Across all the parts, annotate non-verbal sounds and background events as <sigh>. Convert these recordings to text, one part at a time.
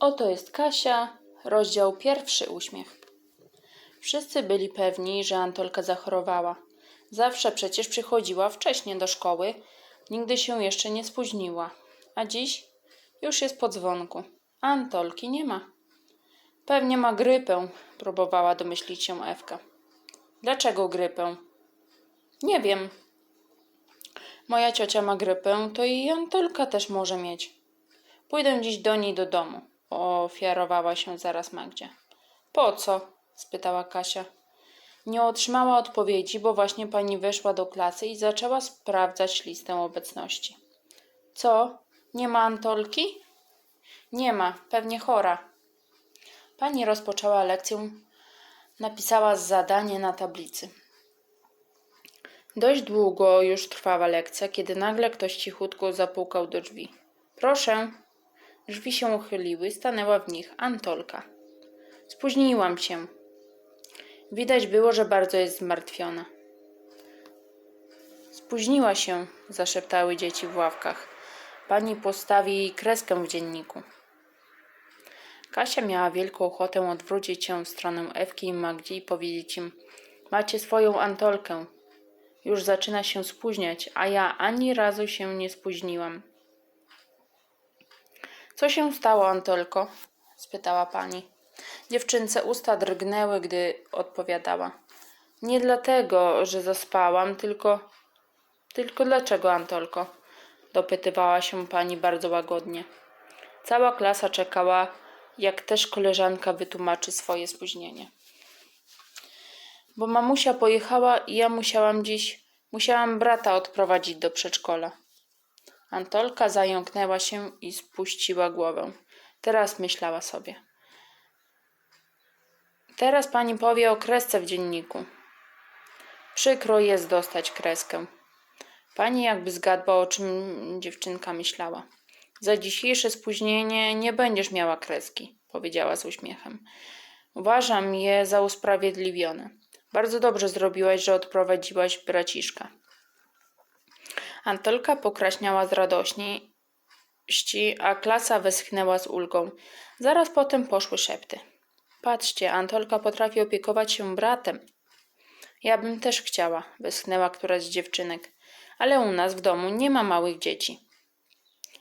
Oto jest Kasia, rozdział pierwszy uśmiech. Wszyscy byli pewni, że Antolka zachorowała. Zawsze przecież przychodziła wcześnie do szkoły, nigdy się jeszcze nie spóźniła. A dziś już jest po dzwonku. Antolki nie ma. Pewnie ma grypę, próbowała domyślić się Ewka. Dlaczego grypę? Nie wiem. Moja ciocia ma grypę, to i Antolka też może mieć. Pójdę dziś do niej do domu, ofiarowała się zaraz Magdzie. Po co? spytała Kasia. Nie otrzymała odpowiedzi, bo właśnie pani weszła do klasy i zaczęła sprawdzać listę obecności. Co? Nie ma Antolki? Nie ma, pewnie chora. Pani rozpoczęła lekcję, napisała zadanie na tablicy. Dość długo już trwała lekcja, kiedy nagle ktoś cichutko zapukał do drzwi. Proszę. Drzwi się uchyliły, stanęła w nich Antolka. Spóźniłam się. Widać było, że bardzo jest zmartwiona. Spóźniła się, zaszeptały dzieci w ławkach. Pani postawi kreskę w dzienniku. Kasia miała wielką ochotę odwrócić się w stronę Ewki i Magdzi i powiedzieć im: Macie swoją Antolkę. Już zaczyna się spóźniać, a ja ani razu się nie spóźniłam. Co się stało, Antolko? spytała pani. Dziewczynce usta drgnęły, gdy odpowiadała. Nie dlatego, że zaspałam, tylko. Tylko dlaczego, Antolko? dopytywała się pani bardzo łagodnie. Cała klasa czekała, jak też koleżanka wytłumaczy swoje spóźnienie. Bo mamusia pojechała i ja musiałam dziś, musiałam brata odprowadzić do przedszkola. Antolka zająknęła się i spuściła głowę. Teraz myślała sobie. Teraz pani powie o kresce w dzienniku. Przykro jest dostać kreskę. Pani jakby zgadła, o czym dziewczynka myślała. Za dzisiejsze spóźnienie nie będziesz miała kreski, powiedziała z uśmiechem. Uważam je za usprawiedliwione. Bardzo dobrze zrobiłaś, że odprowadziłaś braciszka. Antolka pokraśniała z radości, a klasa westchnęła z ulgą. Zaraz potem poszły szepty. Patrzcie, Antolka potrafi opiekować się bratem. Ja bym też chciała, westchnęła któraś z dziewczynek. Ale u nas w domu nie ma małych dzieci.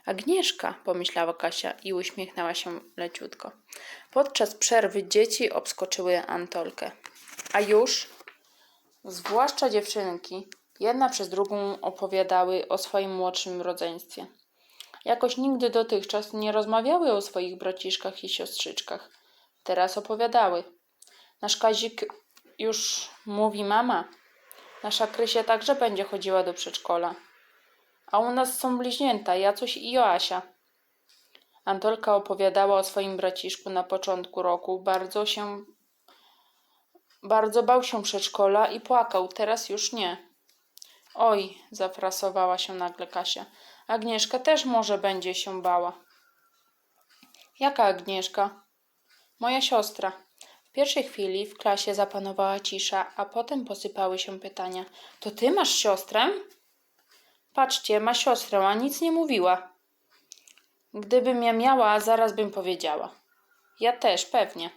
Agnieszka, pomyślała Kasia i uśmiechnęła się leciutko. Podczas przerwy dzieci obskoczyły Antolkę. A już, zwłaszcza dziewczynki, jedna przez drugą opowiadały o swoim młodszym rodzeństwie. Jakoś nigdy dotychczas nie rozmawiały o swoich braciszkach i siostrzyczkach. Teraz opowiadały. Nasz Kazik już mówi mama. Nasza Krysia także będzie chodziła do przedszkola. A u nas są bliźnięta, Jacuś i Joasia. Antolka opowiadała o swoim braciszku na początku roku. Bardzo się bardzo bał się przedszkola i płakał, teraz już nie. Oj, zafrasowała się nagle Kasia. Agnieszka też może będzie się bała. Jaka Agnieszka? Moja siostra. W pierwszej chwili w klasie zapanowała cisza, a potem posypały się pytania. To ty masz siostrę? Patrzcie, ma siostrę, a nic nie mówiła. Gdybym ja miała, zaraz bym powiedziała. Ja też, pewnie.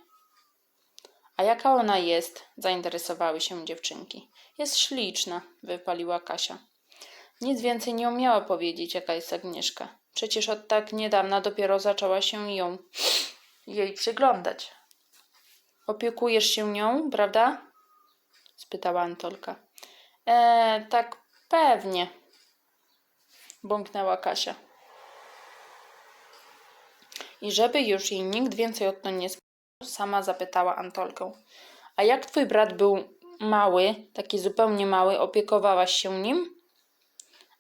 A jaka ona jest? zainteresowały się dziewczynki. Jest śliczna, wypaliła Kasia. Nic więcej nie umiała powiedzieć, jaka jest Agnieszka. Przecież od tak niedawna dopiero zaczęła się ją <sniffs> jej przyglądać. Opiekujesz się nią, prawda? spytała Antolka. E, tak pewnie, bąknęła Kasia. I żeby już jej nikt więcej o to nie sama zapytała Antolkę. A jak twój brat był mały, taki zupełnie mały, opiekowałaś się nim?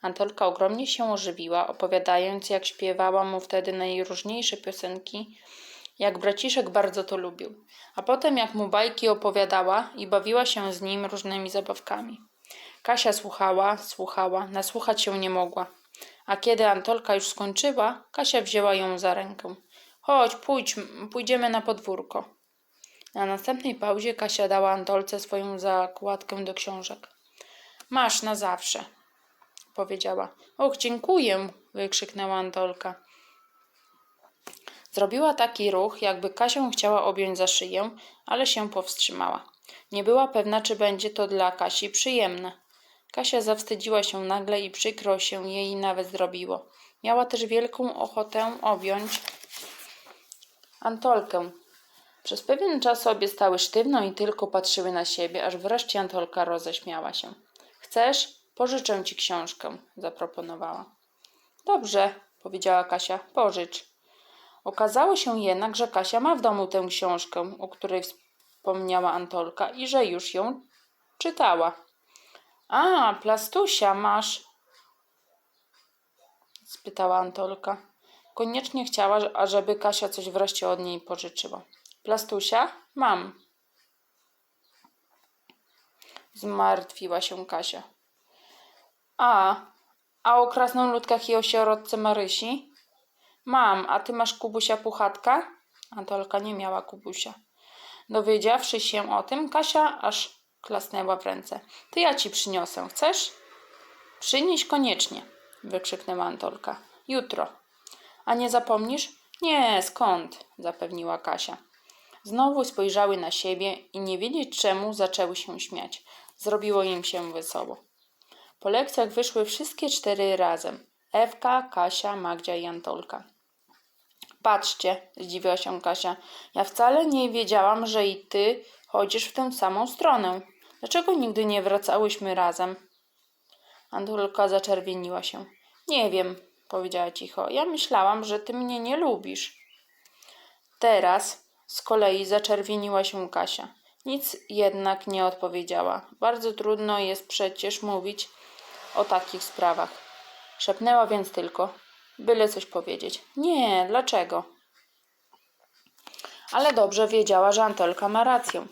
Antolka ogromnie się ożywiła, opowiadając, jak śpiewała mu wtedy najróżniejsze piosenki, jak braciszek bardzo to lubił, a potem jak mu bajki opowiadała i bawiła się z nim różnymi zabawkami. Kasia słuchała, słuchała, nasłuchać się nie mogła. A kiedy Antolka już skończyła, Kasia wzięła ją za rękę. Chodź, pójdź, pójdziemy na podwórko. Na następnej pauzie Kasia dała Antolce swoją zakładkę do książek. Masz na zawsze, powiedziała. Och, dziękuję, wykrzyknęła Antolka. Zrobiła taki ruch, jakby Kasię chciała objąć za szyję, ale się powstrzymała. Nie była pewna, czy będzie to dla Kasi przyjemne. Kasia zawstydziła się nagle i przykro się jej nawet zrobiło. Miała też wielką ochotę objąć Antolkę. Przez pewien czas obie stały sztywno i tylko patrzyły na siebie, aż wreszcie Antolka roześmiała się. Chcesz? Pożyczę ci książkę, zaproponowała. Dobrze, powiedziała Kasia, pożycz. Okazało się jednak, że Kasia ma w domu tę książkę, o której wspomniała Antolka i że już ją czytała. A, plastusia masz? spytała Antolka. Koniecznie chciała, ażeby Kasia coś wreszcie od niej pożyczyła. Plastusia? Mam. Zmartwiła się Kasia. A, a o krasnoludkach i o sierotce Marysi? Mam, a ty masz Kubusia Puchatka? Antolka nie miała Kubusia. Dowiedziawszy się o tym, Kasia aż klasnęła w ręce. Ty ja ci przyniosę, chcesz? Przynieś koniecznie, wykrzyknęła Antolka. Jutro. A nie zapomnisz? Nie, skąd? zapewniła Kasia. Znowu spojrzały na siebie i nie wiedzieć czemu zaczęły się śmiać. Zrobiło im się wesoło. Po lekcjach wyszły wszystkie cztery razem. Ewka, Kasia, Magdzia i Antolka. Patrzcie, zdziwiła się Kasia. Ja wcale nie wiedziałam, że i ty chodzisz w tę samą stronę. Dlaczego nigdy nie wracałyśmy razem? Antolka zaczerwieniła się. Nie wiem, powiedziała cicho. Ja myślałam, że ty mnie nie lubisz. Teraz z kolei zaczerwieniła się Kasia. Nic jednak nie odpowiedziała. Bardzo trudno jest przecież mówić o takich sprawach. Szepnęła więc tylko, byle coś powiedzieć. Nie, dlaczego? Ale dobrze wiedziała, że Antolka ma rację.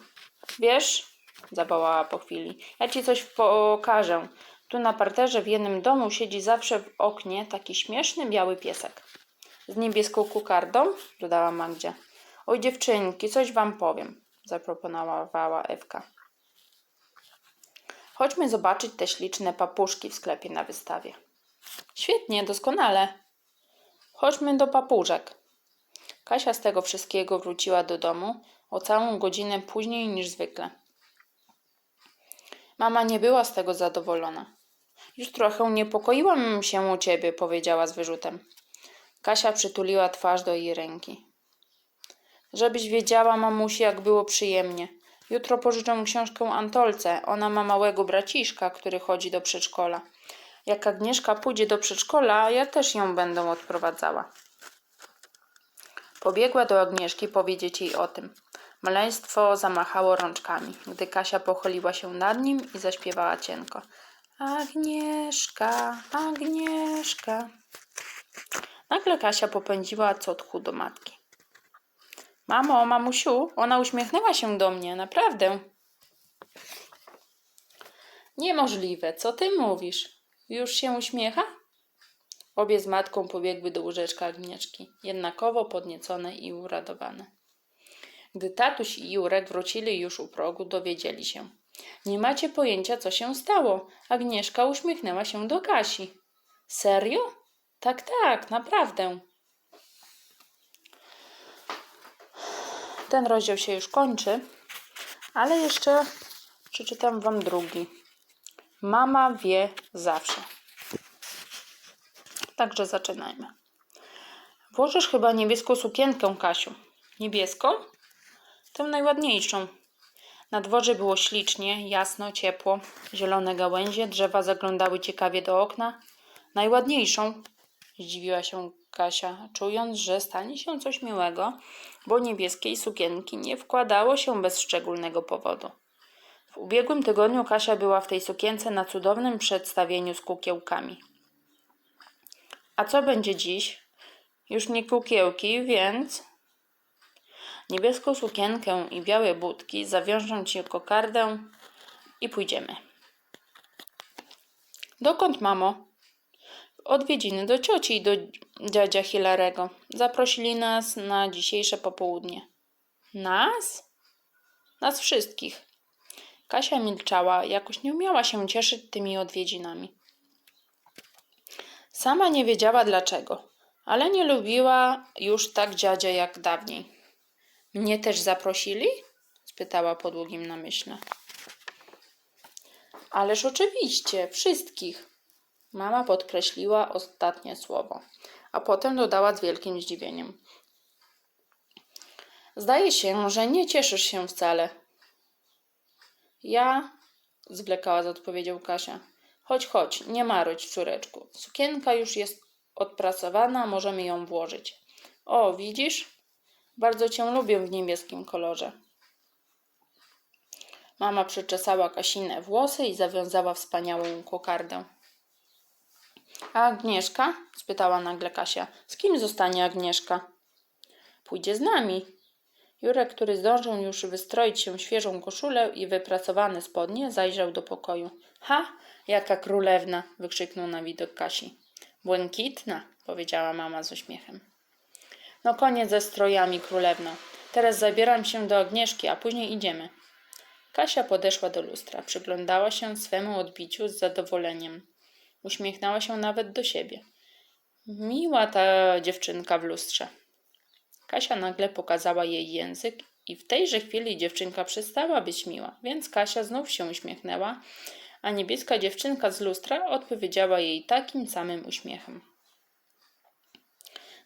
Wiesz, zawołała po chwili, ja ci coś pokażę. Tu na parterze w jednym domu siedzi zawsze w oknie taki śmieszny biały piesek. Z niebieską kukardą, dodała Magdzia. Oj dziewczynki, coś wam powiem, zaproponowała Ewka. Chodźmy zobaczyć te śliczne papuszki w sklepie na wystawie. Świetnie, doskonale. Chodźmy do papużek. Kasia z tego wszystkiego wróciła do domu o całą godzinę później niż zwykle. Mama nie była z tego zadowolona. Już trochę niepokoiłam się o ciebie, powiedziała z wyrzutem. Kasia przytuliła twarz do jej ręki. Żebyś wiedziała, mamusi, jak było przyjemnie. Jutro pożyczę książkę Antolce. Ona ma małego braciszka, który chodzi do przedszkola. Jak Agnieszka pójdzie do przedszkola, ja też ją będę odprowadzała. Pobiegła do Agnieszki powiedzieć jej o tym. Maleństwo zamachało rączkami, gdy Kasia pochyliła się nad nim i zaśpiewała cienko. Agnieszka, Agnieszka. Nagle Kasia popędziła co tchu do matki. Mamo, mamusiu, ona uśmiechnęła się do mnie, naprawdę. Niemożliwe, co ty mówisz? Już się uśmiecha? Obie z matką pobiegły do łóżeczka Agnieszki, jednakowo podniecone i uradowane. Gdy tatuś i Jurek wrócili już u progu, dowiedzieli się. Nie macie pojęcia, co się stało. Agnieszka uśmiechnęła się do Kasi. Serio? Tak, tak, naprawdę. Ten rozdział się już kończy, ale jeszcze przeczytam Wam drugi. Mama wie zawsze. Także zaczynajmy. Włożysz chyba niebieską sukienkę, Kasiu. Niebieską? Tę najładniejszą. Na dworze było ślicznie, jasno, ciepło. Zielone gałęzie, drzewa zaglądały ciekawie do okna. Najładniejszą, zdziwiła się Kasia, czując, że stanie się coś miłego, bo niebieskiej sukienki nie wkładało się bez szczególnego powodu. W ubiegłym tygodniu Kasia była w tej sukience na cudownym przedstawieniu z kukiełkami. A co będzie dziś? Już nie kukiełki, więc niebieską sukienkę i białe budki zawiążą ci kokardę i pójdziemy. Dokąd, mamo? Odwiedziny do cioci i do dziadzia Hilarego. Zaprosili nas na dzisiejsze popołudnie. Nas? Nas wszystkich. Kasia milczała, jakoś nie umiała się cieszyć tymi odwiedzinami. Sama nie wiedziała dlaczego, ale nie lubiła już tak dziadzia jak dawniej. Mnie też zaprosili? spytała po długim namyśle. Ależ oczywiście, wszystkich. Mama podkreśliła ostatnie słowo, a potem dodała z wielkim zdziwieniem. Zdaje się, że nie cieszysz się wcale. Ja, zwlekała z odpowiedzią Kasia. Chodź, chodź, nie marudź, córeczku. Sukienka już jest odpracowana, możemy ją włożyć. O, widzisz? Bardzo cię lubię w niebieskim kolorze. Mama przyczesała Kasinę włosy i zawiązała wspaniałą kokardę. A Agnieszka? spytała nagle Kasia. Z kim zostanie Agnieszka? Pójdzie z nami. Jurek, który zdążył już wystroić się świeżą koszulę i wypracowane spodnie, zajrzał do pokoju. Ha, jaka królewna! wykrzyknął na widok Kasi. Błękitna, powiedziała mama z uśmiechem. No koniec ze strojami, królewno. Teraz zabieram się do Agnieszki, a później idziemy. Kasia podeszła do lustra, przyglądała się swemu odbiciu z zadowoleniem. Uśmiechnęła się nawet do siebie. Miła ta dziewczynka w lustrze. Kasia nagle pokazała jej język i w tejże chwili dziewczynka przestała być miła, więc Kasia znów się uśmiechnęła, a niebieska dziewczynka z lustra odpowiedziała jej takim samym uśmiechem.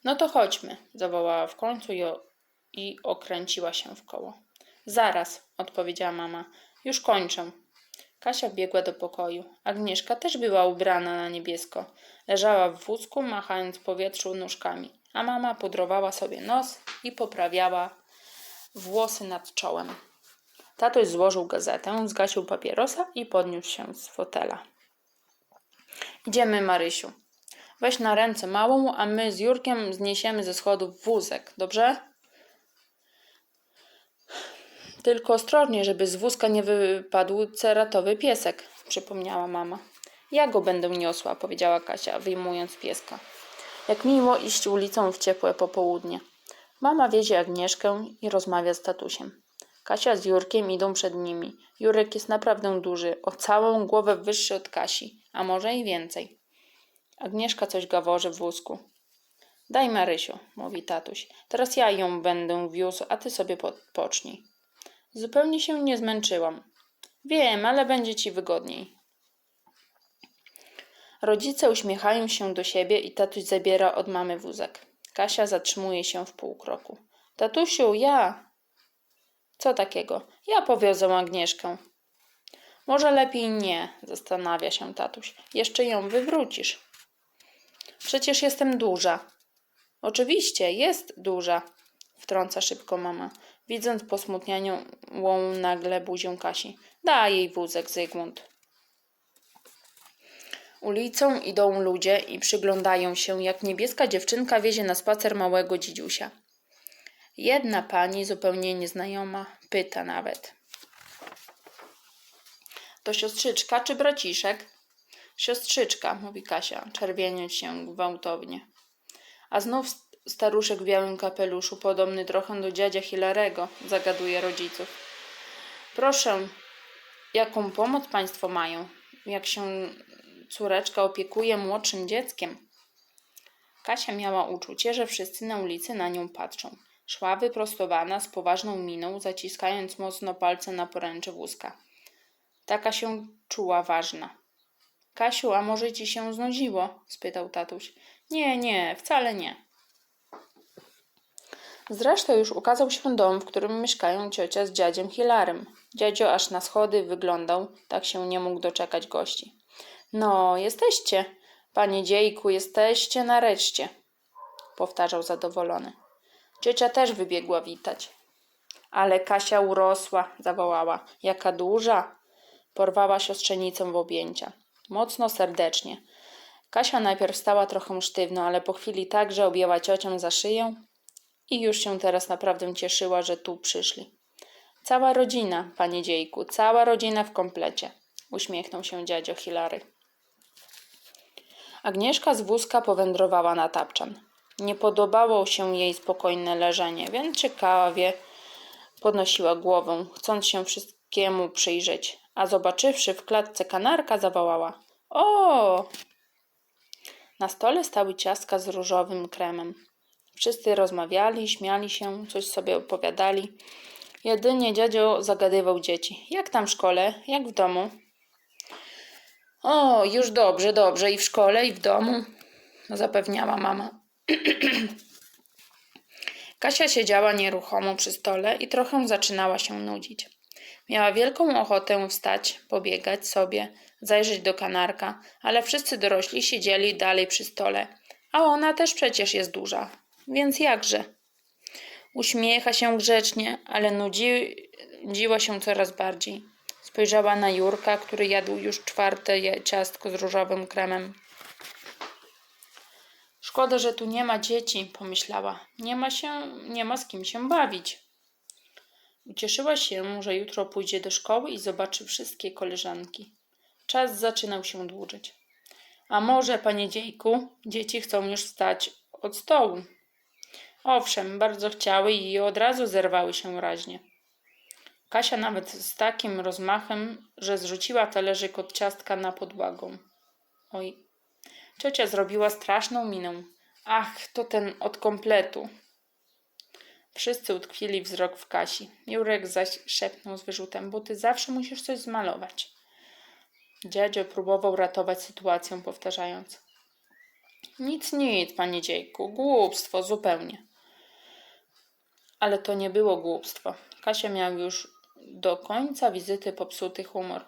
No to chodźmy, zawołała w końcu i, okręciła się w koło. Zaraz, odpowiedziała mama. Już kończę. Kasia biegła do pokoju. Agnieszka też była ubrana na niebiesko. Leżała w wózku, machając w powietrzu nóżkami, a mama pudrowała sobie nos i poprawiała włosy nad czołem. Tatuś złożył gazetę, zgasił papierosa i podniósł się z fotela. Idziemy, Marysiu. Weź na ręce małą, a my z Jurkiem zniesiemy ze schodów wózek, dobrze? Tylko ostrożnie, żeby z wózka nie wypadł ceratowy piesek, przypomniała mama. Ja go będę niosła, powiedziała Kasia, wyjmując pieska. Jak miło iść ulicą w ciepłe popołudnie. Mama wiezie Agnieszkę i rozmawia z tatusiem. Kasia z Jurkiem idą przed nimi. Jurek jest naprawdę duży, o całą głowę wyższy od Kasi, a może i więcej. Agnieszka coś gaworzy w wózku. Daj Marysiu, mówi tatuś. Teraz ja ją będę wiózł, a ty sobie odpocznij. Zupełnie się nie zmęczyłam. Wiem, ale będzie ci wygodniej. Rodzice uśmiechają się do siebie i tatuś zabiera od mamy wózek. Kasia zatrzymuje się w pół kroku. Tatusiu, ja. Co takiego? Ja powiozę Agnieszkę. Może lepiej nie, zastanawia się tatuś. Jeszcze ją wywrócisz. Przecież jestem duża. Oczywiście, jest duża, wtrąca szybko mama, widząc posmutnianą nagle buzię Kasi. Daj jej wózek, Zygmunt. Ulicą idą ludzie i przyglądają się, jak niebieska dziewczynka wiezie na spacer małego dzidziusia. Jedna pani, zupełnie nieznajoma, pyta nawet. To siostrzyczka czy braciszek? Siostrzyczka, mówi Kasia, czerwieniąc się gwałtownie. A znów staruszek w białym kapeluszu, podobny trochę do dziadzia Hilarego, zagaduje rodziców. Proszę, jaką pomoc państwo mają? Jak się córeczka opiekuje młodszym dzieckiem? Kasia miała uczucie, że wszyscy na ulicy na nią patrzą. Szła wyprostowana, z poważną miną, zaciskając mocno palce na poręcze wózka. Taka się czuła ważna. Kasiu, a może ci się znudziło? spytał tatuś. Nie, nie, wcale nie. Zresztą już ukazał się dom, w którym mieszkają ciocia z dziadziem Hilarem. Dziadzio aż na schody wyglądał, tak się nie mógł doczekać gości. No, jesteście, panie dziejku, jesteście nareszcie, powtarzał zadowolony. Ciocia też wybiegła witać. Ale Kasia urosła, zawołała. Jaka duża! Porwała siostrzenicę w objęcia. Mocno serdecznie. Kasia najpierw stała trochę sztywno, ale po chwili tak, że objęła ciocią za szyję i już się teraz naprawdę cieszyła, że tu przyszli. Cała rodzina, panie dziejku, cała rodzina w komplecie, uśmiechnął się dziadzio Hilary. Agnieszka z wózka powędrowała na tapczan. Nie podobało się jej spokojne leżenie, więc ciekawie podnosiła głowę, chcąc się wszystkiemu przyjrzeć, a zobaczywszy w klatce kanarka, zawołała: O! Na stole stały ciastka z różowym kremem. Wszyscy rozmawiali, śmiali się, coś sobie opowiadali. Jedynie dziadzio zagadywał dzieci. Jak tam w szkole? Jak w domu? O, już dobrze, dobrze. I w szkole, i w domu, zapewniała mama. <clears throat> Kasia siedziała nieruchomo przy stole i trochę zaczynała się nudzić. Miała wielką ochotę wstać, pobiegać sobie, zajrzeć do kanarka, ale wszyscy dorośli siedzieli dalej przy stole, a ona też przecież jest duża, więc jakże? Uśmiecha się grzecznie, ale nudziła się coraz bardziej. Spojrzała na Jurka, który jadł już czwarte ciastko z różowym kremem. Szkoda, że tu nie ma dzieci, pomyślała. Nie ma się, nie ma z kim się bawić. Ucieszyła się, że jutro pójdzie do szkoły i zobaczy wszystkie koleżanki. Czas zaczynał się dłużyć. A może, panie dziejku, dzieci chcą już wstać od stołu? Owszem, bardzo chciały i od razu zerwały się raźnie. Kasia nawet z takim rozmachem, że zrzuciła talerzyk od ciastka na podłogę. Oj, ciocia zrobiła straszną minę. Ach, to ten od kompletu. Wszyscy utkwili wzrok w Kasi. Jurek zaś szepnął z wyrzutem, bo ty zawsze musisz coś zmalować. Dziadzio próbował ratować sytuację, powtarzając. Nic, nic, panie dziejku, głupstwo zupełnie. Ale to nie było głupstwo. Kasia miała już do końca wizyty popsuty humor.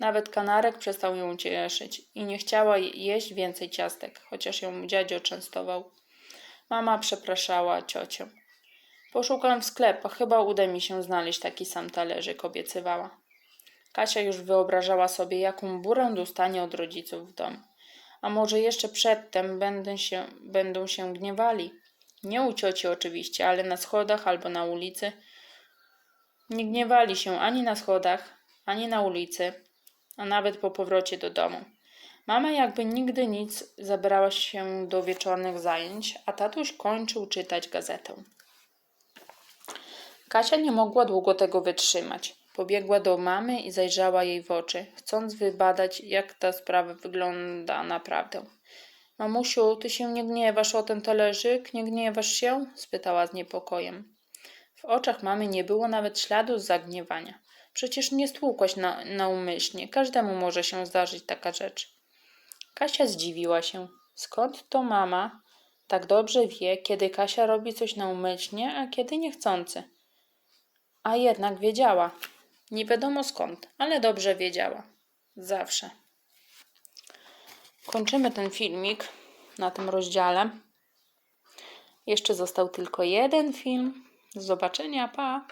Nawet kanarek przestał ją cieszyć i nie chciała jeść więcej ciastek, chociaż ją dziadzio częstował. Mama przepraszała ciocię. Poszukam w sklepach, chyba uda mi się znaleźć taki sam talerzyk, obiecywała. Kasia już wyobrażała sobie, jaką burę dostanie od rodziców w domu. A może jeszcze przedtem będą się, będą się gniewali. Nie u cioci oczywiście, ale na schodach albo na ulicy. Nie gniewali się ani na schodach, ani na ulicy, a nawet po powrocie do domu. Mama jakby nigdy nic zabrała się do wieczornych zajęć, a tatuś kończył czytać gazetę. Kasia nie mogła długo tego wytrzymać. Pobiegła do mamy i zajrzała jej w oczy, chcąc wybadać, jak ta sprawa wygląda naprawdę. Mamusiu, ty się nie gniewasz o ten talerzyk? Nie gniewasz się? spytała z niepokojem. W oczach mamy nie było nawet śladu zagniewania. Przecież nie stłukłaś na, naumyślnie. Każdemu może się zdarzyć taka rzecz. Kasia zdziwiła się. Skąd to mama tak dobrze wie, kiedy Kasia robi coś naumyślnie, a kiedy niechcący? A jednak wiedziała. Nie wiadomo skąd, ale dobrze wiedziała. Zawsze. Kończymy ten filmik na tym rozdziale. Jeszcze został tylko jeden film. Do zobaczenia, pa!